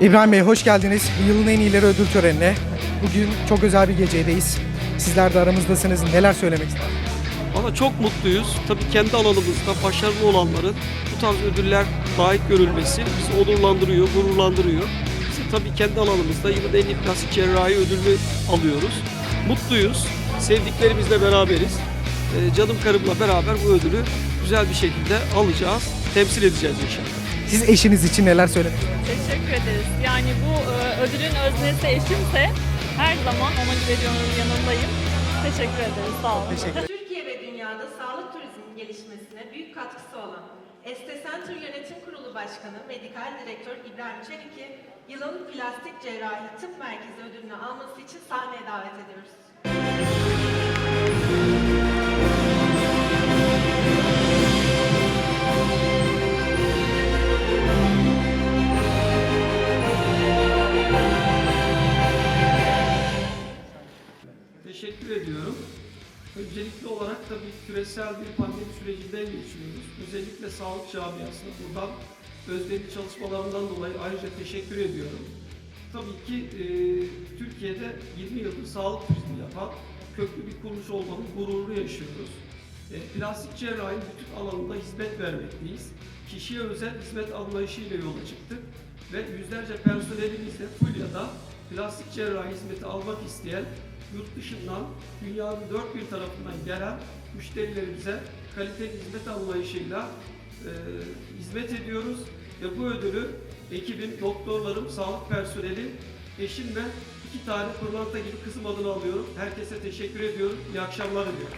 İbrahim Bey hoş geldiniz. Yılın en iyileri ödül törenine. Bugün çok özel bir gecedeyiz. Sizler de aramızdasınız. Neler söylemek istersiniz? Valla çok mutluyuz. Tabii kendi alanımızda başarılı olanların bu tarz ödüller layık görülmesi bizi onurlandırıyor, gururlandırıyor. Biz tabii kendi alanımızda yılın en iyi plastik cerrahi ödülünü alıyoruz. Mutluyuz. Sevdiklerimizle beraberiz. Ee, canım karımla beraber bu ödülü güzel bir şekilde alacağız. Temsil edeceğiz inşallah. Siz eşiniz için neler söylemek? Teşekkür ederiz. Yani bu e, ödülün öznesi eşimse her zaman ona güveniyorum, yanındayım. Teşekkür ederiz. Sağ olun. Teşekkür Türkiye ve dünyada sağlık turizminin gelişmesine büyük katkısı olan Este Center Yönetim Kurulu Başkanı Medikal Direktör İbrahim Çelik'i yılın plastik cerrahi tıp merkezi ödülünü alması için sahneye davet ediyoruz. Teşekkür ediyorum. Öncelikli olarak tabii küresel bir pandemi sürecinden geçiyoruz. Özellikle sağlık camiasına buradan özverili çalışmalarından dolayı ayrıca teşekkür ediyorum. Tabii ki e, Türkiye'de 20 yıldır sağlık turizmi yapan köklü bir kuruluş olmanın gururunu yaşıyoruz. E, plastik cerrahi bütün alanında hizmet vermekteyiz. Kişiye özel hizmet anlayışıyla yola çıktık ve yüzlerce personelimizle Fulya'da plastik cerrahi hizmeti almak isteyen yurt dışından dünyanın dört bir tarafından gelen müşterilerimize kaliteli hizmet anlayışıyla e, hizmet ediyoruz ve bu ödülü ekibim, doktorlarım, sağlık personeli, eşim ve iki tane pırlanta gibi kızım adına alıyorum. Herkese teşekkür ediyorum. İyi akşamlar diliyorum.